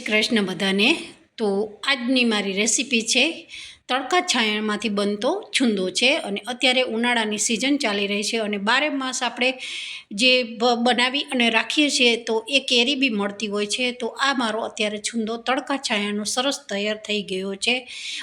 શ્રી કૃષ્ણ બધાને. તો આજની મારી રેસીપી છે, તડકા છાયામાંથી બનતો છુંદો છે અને અત્યારે ઉનાળાની સિઝન ચાલી રહી છે અને બારે માસ આપણે જે બનાવી અને રાખીએ છીએ તો એ કેરી બી મળતી હોય છે. તો આ મારો અત્યારે છુંદો તડકા છાયાનો સરસ તૈયાર થઈ ગયો છે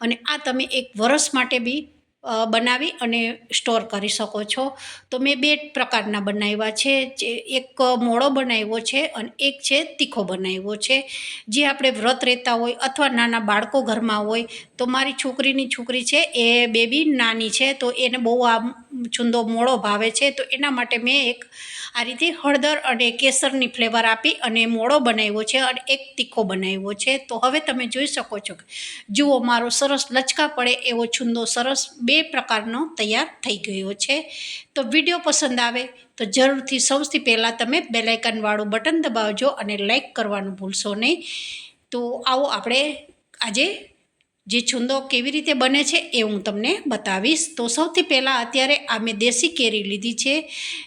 અને આ તમે એક વરસ માટે બી બનાવી અને સ્ટોર કરી શકો છો. તો મેં બે પ્રકારના બનાવ્યા છે. જે એક મોળો બનાવ્યો છે અને એક છે તીખો બનાવ્યો છે. જે આપણે વ્રત રહેતા હોય અથવા નાના બાળકો ઘરમાં હોય તો મારી છોકરીની છોકરી છે એ બેબી નાની છે તો એને બહુ આ છુંદો મોળો ભાવે છે, તો એના માટે મેં એક આ રીતે હળદર અને કેસરની ફ્લેવર આપી અને મોળો બનાવ્યો છે અને એક તીખો બનાવ્યો છે. તો હવે તમે જોઈ શકો છો કે જુઓ, મારો સરસ લચકા પડે એવો છુંદો સરસ બે પ્રકારનો તૈયાર થઈ ગયો છે. તો વીડિયો પસંદ આવે તો જરૂરથી સૌથી પહેલાં તમે બેલાઇકનવાળું બટન દબાવજો અને લાઇક કરવાનું ભૂલશો નહીં. તો આવો આપણે આજે જે છુંદો કેવી રીતે બને છે એ હું તમને બતાવીશ. તો સૌથી પહેલાં અત્યારે આ મેં દેશી કેરી લીધી છે.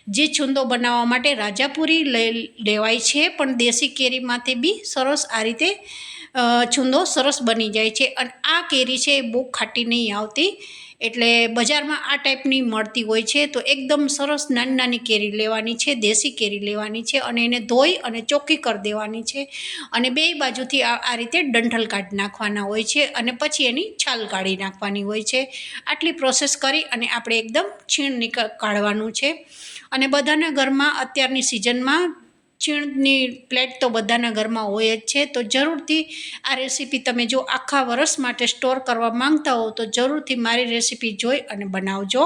જે છુંદો બનાવવા માટે રાજાપુરી લઈ લેવાય છે, પણ દેશી કેરીમાંથી બી સરસ આ રીતે છુંદો સરસ બની જાય છે અને આ કેરી છે એ બહુ ખાટી નહીં આવતી. એટલે બજારમાં આ ટાઈપની મળતી હોય છે તો એકદમ સરસ નાની નાની કેરી લેવાની છે, દેશી કેરી લેવાની છે અને એને ધોઈ અને ચોખ્ખી કરી દેવાની છે. અને બે બાજુથી આ રીતે ડંઠલ કાઢી નાખવાના હોય છે અને પછી એની છાલ કાઢી નાખવાની હોય છે. આટલી પ્રોસેસ કરી અને આપણે એકદમ છીણ નીકળ કાઢવાનું છે. અને બધાના ઘરમાં અત્યારની સિઝનમાં છીણની પ્લેટ તો બધાના ઘરમાં હોય જ છે, તો જરૂરથી આ રેસીપી તમે જો આખા વર્ષ માટે સ્ટોર કરવા માંગતા હો, તો જરૂરથી મારી રેસીપી જોઈ અને બનાવજો.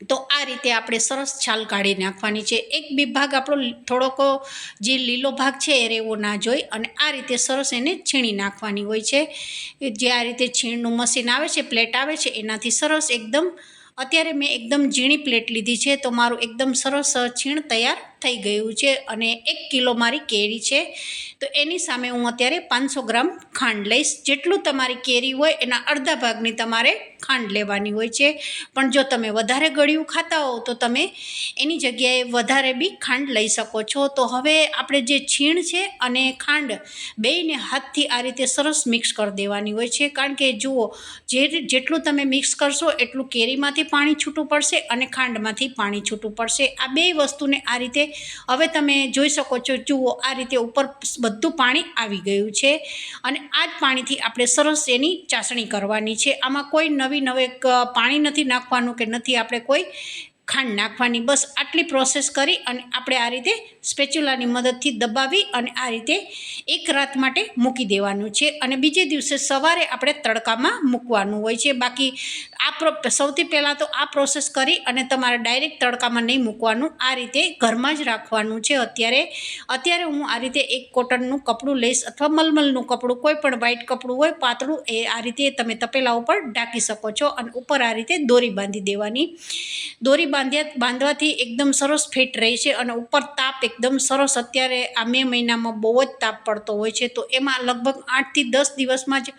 તો આ રીતે આપણે સરસ છાલ કાઢી નાખવાની છે. એક બી ભાગ આપણો થોડોક જે લીલો ભાગ છે એ રહેવો ના જોઈ અને આ રીતે સરસ એને છીણી નાખવાની હોય છે. જે આ રીતે છીણનું મશીન આવે છે, પ્લેટ આવે છે, એનાથી સરસ એકદમ, અત્યારે મેં એકદમ ઝીણી પ્લેટ લીધી છે, તો મારું એકદમ સરસ છીણ તૈયાર થઈ ગયું છે અને એક કિલો મારી કેરી છે. તો એની સામે હું અત્યારે પાંચસો ગ્રામ ખાંડ લઈશ. જેટલું તમારી કેરી હોય એના અડધા ભાગની તમારે ખાંડ લેવાની હોય છે. પણ જો તમે વધારે ગળ્યું ખાતા હો તો તમે એની જગ્યાએ વધારે બી ખાંડ લઈ શકો છો. તો હવે આપણે જે છીણ છે અને ખાંડ બેયને હાથથી આ રીતે સરસ મિક્સ કરી દેવાની હોય છે. કારણ કે જુઓ, જે જેટલું તમે મિક્સ કરશો એટલું કેરીમાંથી પાણી છૂટું પડશે અને ખાંડમાંથી પાણી છૂટું પડશે. આ બે વસ્તુને આ રીતે હવે તમે જોઈ શકો છો, જુઓ, આ રીતે ઉપર બધું પાણી આવી ગયું છે અને આ જ પાણીથી આપણે સરસ એની ચાસણી કરવાની છે. આમાં કોઈ નવી નવે પાણી નથી નાખવાનું કે નથી આપણે કોઈ ખાંડ નાખવાની બસ આટલી પ્રોસેસ કરી અને આપણે આ રીતે સ્પેચ્યુલાની મદદથી દબાવી અને આ રીતે એક રાત માટે મૂકી દેવાનું છે. અને બીજે દિવસે સવારે આપણે તડકામાં મૂકવાનું હોય છે. બાકી આ સૌથી પહેલાં તો આ પ્રોસેસ કરી અને તમારે ડાયરેક્ટ તડકામાં નહીં મૂકવાનું. આ રીતે ઘરમાં જ રાખવાનું છે. અત્યારે અત્યારે હું આ રીતે એક કોટનનું કપડું લઈશ અથવા મલમલનું કપડું, કોઈ પણ વ્હાઇટ કપડું હોય, પાતળું, એ આ રીતે તમે તપેલા ઉપર ઢાંકી શકો છો અને ઉપર આ રીતે દોરી બાંધી દેવાની. દોરી બાંધ્યા બાંધવાથી એકદમ સરસ ફિટ રહે છે અને ઉપર તાપ એકદમ સરસ. અત્યારે આ મે મહિનામાં બહુ જ તાપ પડતો હોય છે. તો એમાં લગભગ આઠથી દસ દિવસમાં જ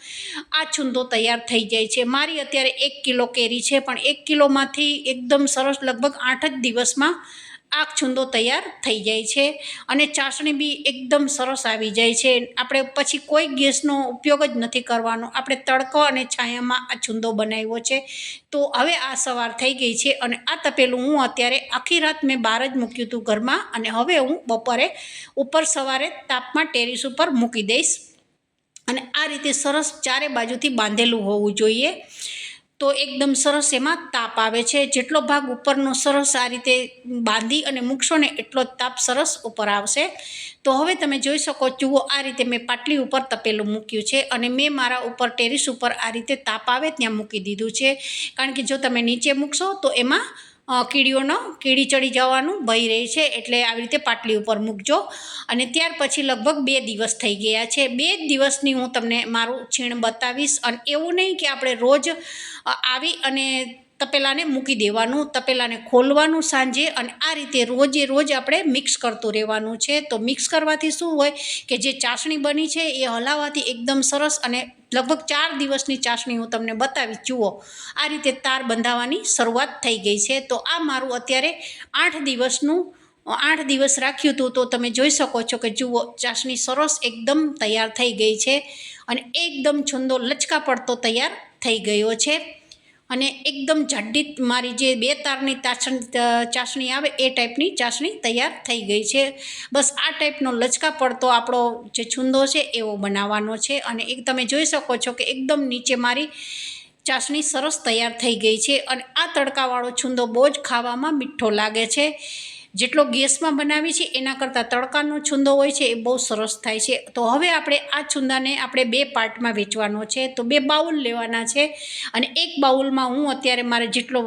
આ છુંદો તૈયાર થઈ જાય છે. મારી અત્યારે એક કિલો કેરી છે, પણ એક કિલોમાંથી એકદમ સરસ લગભગ આઠ જ દિવસમાં આ છુંદો તૈયાર થઈ જાય છે અને ચાસણી બી એકદમ સરસ આવી જાય છે. આપણે પછી કોઈ ગેસનો ઉપયોગ જ નથી કરવાનો. આપણે તડકો અને છાયામાં આ છુંદો બનાવ્યો છે. તો હવે આ સવાર થઈ ગઈ છે અને આ તપેલું હું અત્યારે આખી રાત મેં બહાર જ મૂક્યું હતું ઘરમાં અને હવે હું બપોરે ઉપર સવારે તાપમાં ટેરિસ ઉપર મૂકી દઈશ. અને આ રીતે સરસ ચારે બાજુથી બાંધેલું હોવું જોઈએ. તો એકદમ સરસ એમાં તાપ આવે છે. જેટલો ભાગ ઉપરનો સરસ આ રીતે બાંધી અને મૂકશો ને એટલો જ તાપ સરસ ઉપર આવશે. તો હવે તમે જોઈ શકો, જુઓ આ રીતે મેં પાટલી ઉપર તપેલું મૂક્યું છે અને મેં મારા ઉપર ટેરિસ ઉપર આ રીતે તાપ આવે ત્યાં મૂકી દીધું છે. કારણ કે જો તમે નીચે મૂકશો તો એમાં કીડીઓનો કીડી ચડી જવાનું ભય રહે છે એટલે આવી રીતે પાટલી ઉપર મૂકજો. અને ત્યાર પછી લગભગ બે દિવસ થઈ ગયા છે. બે દિવસની હું તમને મારું છીણ બતાવીશ. અને એવું નહીં કે આપણે રોજ આવી અને તપેલાને મૂકી દેવાનું, તપેલાને ખોલવાનું સાંજે અને આ રીતે રોજે રોજ આપણે મિક્સ કરતું રહેવાનું છે. તો મિક્સ કરવાથી શું હોય કે જે ચાસણી બની છે એ હલાવવાથી એકદમ સરસ અને લગભગ ચાર દિવસની ચાસણી હું તમને બતાવી જુઓ, આ રીતે તાર બંધાવવાની શરૂઆત થઈ ગઈ છે. તો આ મારું અત્યારે આઠ દિવસનું, આઠ દિવસ રાખ્યું હતું. તો તમે જોઈ શકો છો કે જુઓ, ચાસણી સરસ એકદમ તૈયાર થઈ ગઈ છે અને એકદમ છુંદો લચકા પડતો તૈયાર થઈ ગયો છે. અને એકદમ જાડી મારી જે બે તારની ચાસણી ચાસણી આવે એ ટાઈપની ચાસણી તૈયાર થઈ ગઈ છે. બસ આ ટાઈપનો લચકા પડતો આપણો જે છુંદો છે એવો બનાવવાનો છે અને એક તમે જોઈ શકો છો કે એકદમ નીચે મારી ચાસણી સરસ તૈયાર થઈ ગઈ છે અને આ તડકાવાળો છુંદો બહુ જ ખાવામાં મીઠો લાગે છે. જેટલો ગેસમાં બનાવીએ છીએ એના કરતાં તડકાનો છુંદો હોય છે, એ બહુ સરસ થાય છે. તો હવે આપણે આ છુંદાને આપણે બે પાર્ટમાં વેચવાનો છે. તો બે બાઉલ લેવાના છે અને એક બાઉલમાં હું અત્યારે મારે જેટલો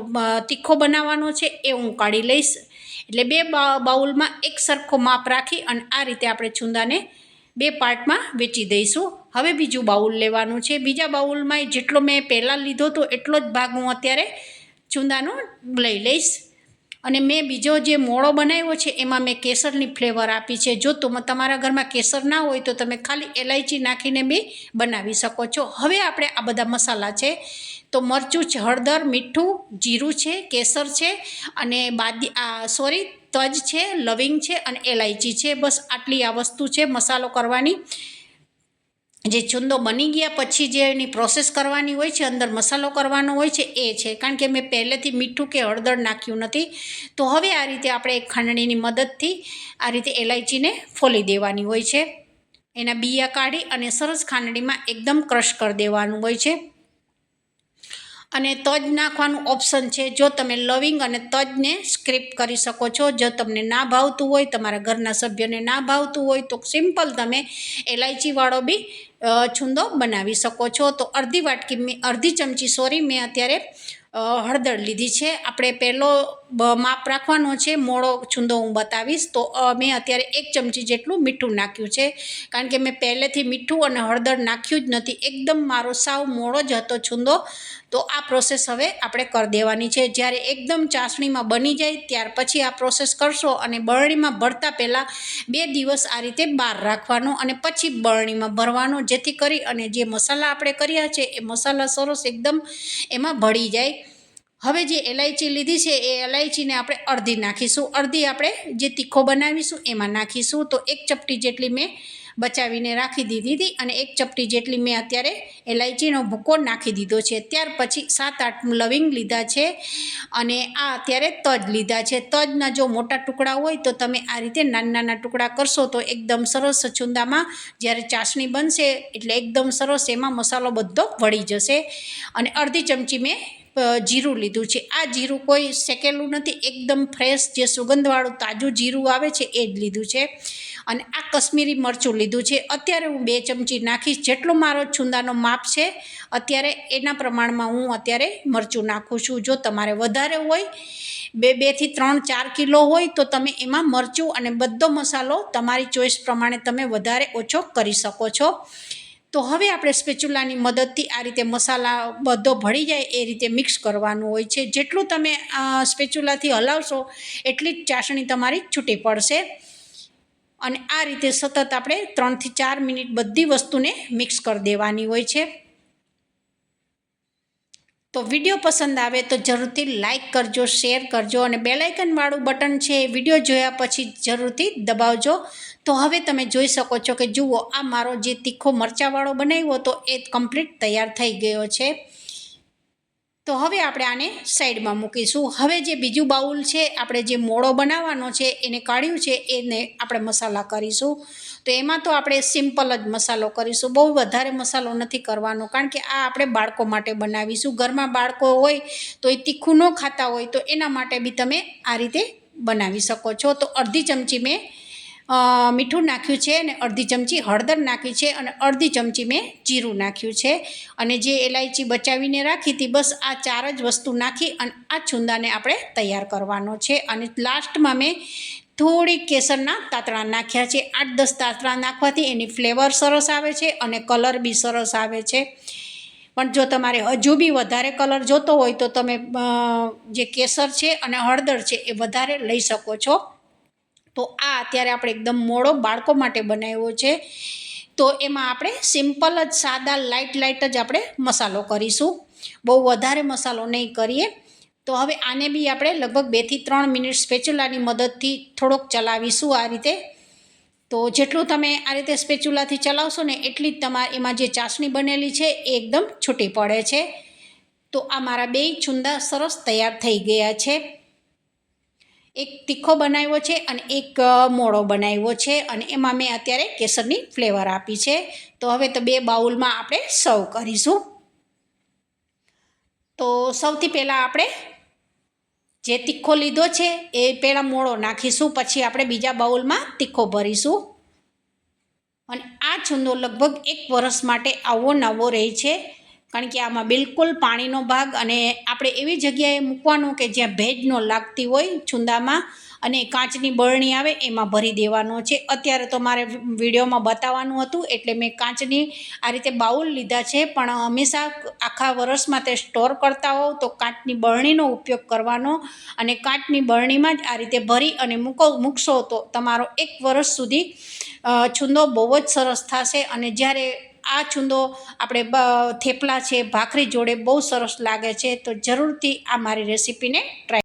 તીખો બનાવવાનો છે, એ હું કાઢી લઈશ. એટલે બે બાઉલમાં એક સરખો માપ રાખી અને આ રીતે આપણે છુંદાને બે પાર્ટમાં વેચી દઈશું. હવે બીજું બાઉલ લેવાનું છે. બીજા બાઉલમાં જેટલો મેં પહેલાં લીધો હતો એટલો જ ભાગ હું અત્યારે ચૂંદાનો લઈ લઈશ. અને મેં બીજો જે મોળો બનાવ્યો છે, એમાં મેં કેસરની ફ્લેવર આપી છે. જો તો તમારા ઘરમાં કેસર ના હોય તો તમે ખાલી એલાયચી નાખીને બી બનાવી શકો છો. હવે આપણે આ બધા મસાલા છે, તો મરચું છે, હળદર, મીઠું, જીરું છે, કેસર છે અને બાદી, આ, સોરી, તજ છે, લવિંગ છે અને એલાયચી છે. બસ આટલી આ વસ્તુ છે મસાલો કરવાની. જે છુંદો બની ગયા પછી જે એની પ્રોસેસ કરવાની હોય છે, અંદર મસાલો કરવાનો હોય છે, એ છે. કારણ કે મેં પહેલેથી મીઠું કે હળદર નાખ્યું નથી. તો હવે આ રીતે આપણે એક ખાંડણીની મદદથી આ રીતે એલાયચીને ફોલી દેવાની હોય છે. એના બિયા કાઢી અને સરસ ખાંડણીમાં એકદમ ક્રશ કરી દેવાનું હોય છે. અને તજ નાખવાનું ઓપ્શન છે. જો તમે લવિંગ અને તજને સ્ક્રિપ કરી શકો છો. જો તમને ના ભાવતું હોય, તમારા ઘરના સભ્યને ના ભાવતું હોય, તો સિમ્પલ તમે એલાયચીવાળો બી છુંદો બનાવી શકો છો. તો અડધી વાટકી મેં, અડધી ચમચી સોરી મેં અત્યારે હળદર લીધી છે. આપણે પહેલો માપ રાખવાનો છે, મોળો છુંદો હું બતાવીશ. તો મેં અત્યારે એક ચમચી જેટલું મીઠું નાખ્યું છે. કારણ કે મેં પહેલેથી મીઠું અને હળદર નાખ્યું જ નથી. એકદમ મારો સાવ મોળો જ હતો છુંદો. તો આ પ્રોસેસ હવે આપણે કરી દેવાની છે. જ્યારે એકદમ ચાસણીમાં બની જાય, ત્યાર પછી આ પ્રોસેસ કરશો અને બરણીમાં ભરતા પહેલાં બે દિવસ આ રીતે બહાર રાખવાનો અને પછી બરણીમાં ભરવાનો, જેથી કરી અને જે મસાલા આપણે કર્યા છે, એ મસાલા સરસ એકદમ એમાં ભળી જાય. હવે જે એલાયચી લીધી છે, એ એલાયચીને આપણે અડધી નાખીશું. અડધી આપણે જે તીખો બનાવીશું, એમાં નાખીશું. તો એક ચપટી જેટલી મેં બચાવીને રાખી દીધી હતી અને એક ચપટી જેટલી મેં અત્યારે એલાયચીનો ભૂકો નાખી દીધો છે. ત્યાર પછી સાત, આઠ લવિંગ લીધા છે અને આ અત્યારે તજ લીધા છે. તજના જો મોટા ટુકડા હોય તો તમે આ રીતે નાના નાના ટુકડા કરશો તો એકદમ સરસ છુંદામાં જ્યારે ચાસણી બનશે એટલે એકદમ સરસ એમાં મસાલો બધો વળી જશે. અને અડધી ચમચી મેં જીરું લીધું છે. આ જીરું કોઈ શેકેલું નથી, એકદમ ફ્રેશ જે સુગંધવાળું તાજું જીરું આવે છે, એ જ લીધું છે. અને આ કશ્મીરી મરચું લીધું છે. અત્યારે હું બે ચમચી નાખીશ. જેટલો મારો છુંદાનો માપ છે, અત્યારે એના પ્રમાણમાં હું અત્યારે મરચું નાખું છું. જો તમારે વધારે હોય, બે, બેથી ત્રણ, ચાર કિલો હોય, તો તમે એમાં મરચું અને બધો મસાલો તમારી ચોઈસ પ્રમાણે તમે વધારે ઓછો કરી શકો છો. તો હવે આપણે સ્પેચ્યુલાની મદદથી આ રીતે મસાલા બધો ભળી જાય એ રીતે મિક્સ કરવાનું હોય છે. જેટલું તમે સ્પેચ્યુલાથી હલાવશો એટલી જ ચાસણી તમારી છૂટી પડશે. અને આ રીતે સતત આપણે ત્રણથી ચાર મિનિટ બધી વસ્તુને મિક્સ કરી દેવાની હોય છે. તો વીડિયો પસંદ આવે તો જરૂરથી લાઇક કરજો, શેર કરજો અને બેલાઇકનવાળું બટન છે એ વીડિયો જોયા પછી જરૂરથી દબાવજો. તો હવે તમે જોઈ શકો છો કે જુઓ, આ મારો જે તીખો મરચાંવાળો બનાવ્યો હતો એ કમ્પ્લીટ તૈયાર થઈ ગયો છે. તો હવે આપણે આને સાઈડમાં મૂકીશું. હવે જે બીજું બાઉલ છે, આપણે જે મોળો બનાવવાનો છે, એને કાઢ્યું છે, એને આપણે મસાલા કરીશું. તો એમાં તો આપણે સિમ્પલ જ મસાલો કરીશું. બહુ વધારે મસાલો નથી કરવાનો, કારણ કે આ આપણે બાળકો માટે બનાવીશું. ઘરમાં બાળકો હોય તો એ તીખું ન ખાતા હોય તો એના માટે બી તમે આ રીતે બનાવી શકો છો. તો અડધી ચમચી મેં મીઠું નાખ્યું છે અને અડધી ચમચી હળદર નાખી છે અને અડધી ચમચી મેં જીરું નાખ્યું છે. અને જે એલાયચી બચાવીને રાખી હતી, બસ આ ચાર જ વસ્તુ નાખી અને આ છુંદાને આપણે તૈયાર કરવાનો છે. અને લાસ્ટમાં મેં થોડીક કેસરના તાતણા નાખ્યા છે. આઠ દસ તાતણા નાખવાથી એની ફ્લેવર સરસ આવે છે અને કલર બી સરસ આવે છે. પણ જો તમારે હજુ બી વધારે કલર જોતો હોય તો તમે જે કેસર છે અને હળદર છે એ વધારે લઈ શકો છો. તો આ અત્યારે આપણે એકદમ મોડો બાળકો માટે બનાવ્યો છે. તો એમાં આપણે સિમ્પલ જ સાદા લાઇટ લાઇટ જ આપણે મસાલો કરીશું. બહુ વધારે મસાલો નહીં કરીએ. તો હવે આને બી આપણે લગભગ બેથી ત્રણ મિનિટ સ્પેચ્યુલાની મદદથી થોડોક ચલાવીશું આ રીતે. તો જેટલું તમે આ રીતે સ્પેચ્યુલાથી ચલાવશો ને એટલી જ તમારે એમાં જે ચાસણી બનેલી છે એ એકદમ છૂટી પડે છે. તો આ મારા બે છુંદા સરસ તૈયાર થઈ ગયા છે. એક તીખો બનાવ્યો છે અને એક મોળો બનાવ્યો છે અને એમાં મેં અત્યારે કેસરની ફ્લેવર આપી છે. તો હવે તો બે બાઉલમાં આપણે સર્વ કરીશું. તો સૌથી પહેલાં આપણે જે તીખો લીધો છે, એ પહેલાં મોળો નાખીશું, પછી આપણે બીજા બાઉલમાં તીખો ભરીશું. અને આ છુંદો લગભગ એક વરસ માટે આવો નવો રહે છે. કારણ કે આમાં બિલકુલ પાણીનો ભાગ અને આપણે એવી જગ્યાએ મૂકવાનો કે જ્યાં ભેજ ન લાગતી હોય છુંદામાં અને કાચની બરણી આવે એમાં ભરી દેવાનો છે. અત્યારે તો મારે વિડીયોમાં બતાવવાનું હતું એટલે મેં કાચની આ રીતે બાઉલ લીધા છે, પણ હંમેશા આખા વર્ષમાં તે સ્ટોર કરતા હોવ તો કાચની બરણીનો ઉપયોગ કરવાનો અને કાચની બરણીમાં જ આ રીતે ભરી અને મૂકો, મૂકશો તો તમારો એક વર્ષ સુધી છુંદો બહુ જ સરસ થશે અને જ્યારે આ છુંદો આપણે થેપલા છે, ભાખરી જોડે બહુ સરસ લાગે છે, તો જરૂરથી આ મારી રેસીપીને ટ્રાય